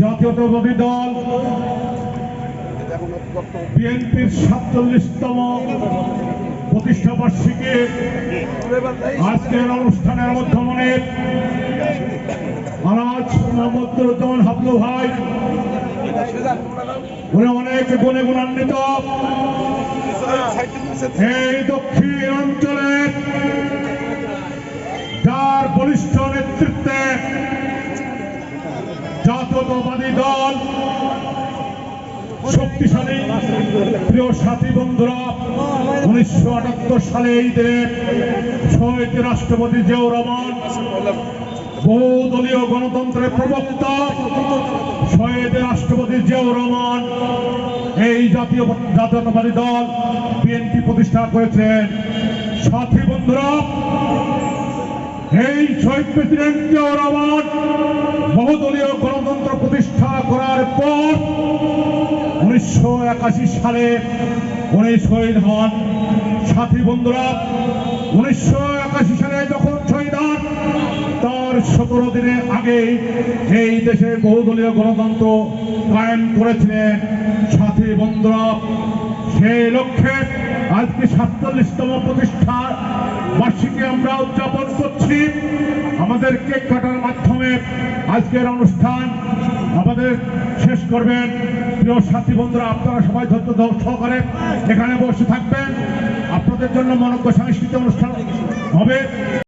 জাতীয়তাবাদী দল। বিএনপির সাতচল্লিশতম প্রতিষ্ঠা বার্ষিকী আজকের অনুষ্ঠানের মাধ্যমে আনাজ মোহাম্মদ রুজ্জামান হাবলু ভাই উনি অনেক গুণে গুণান্বিত। এই দক্ষিণ জাতীয়তাবাদী দল। শক্তিশালী। প্রিয় সাথী বন্ধুরা, উনিশশো আটাত্তর সালে এই দিনে শহীদ রাষ্ট্রপতি জিয়াউর রহমান, বহুদলীয় গণতন্ত্রের প্রবক্তা রাষ্ট্রপতি জিয়াউর রহমান, এই জাতীয় জাতীয়তাবাদী দল বিএনপি প্রতিষ্ঠা করেছেন। সাথী শহীদ প্রেসিডেন্ট জিয়াউর রহমান বহুদলীয় গণতন্ত্র প্রতিষ্ঠা করার পর উনিশশো একাশি সালে উনি শহীদ হন। সাথী বন্ধুরা, উনিশশো একাশি সালে যখন শহীদ হন, তার সতেরো দিনের আগেই এই দেশে বহুদলীয় গণতন্ত্র কায়েম করেছিলেন। সাথী বন্ধুরা, সেই লক্ষ্যে আজকে সাতচল্লিশতম প্রতিষ্ঠা বার্ষিকী আমরা উদযাপন আমাদের কেক কাটার মাধ্যমে আজকের অনুষ্ঠান আমাদের শেষ করবেন। প্রিয় সাথী বন্ধুরা, আপনারা সবাই ধৈর্য সহকারে এখানে বসে থাকবেন। আপনাদের জন্য মনজ্ঞ সাংস্কৃতিক অনুষ্ঠান হবে।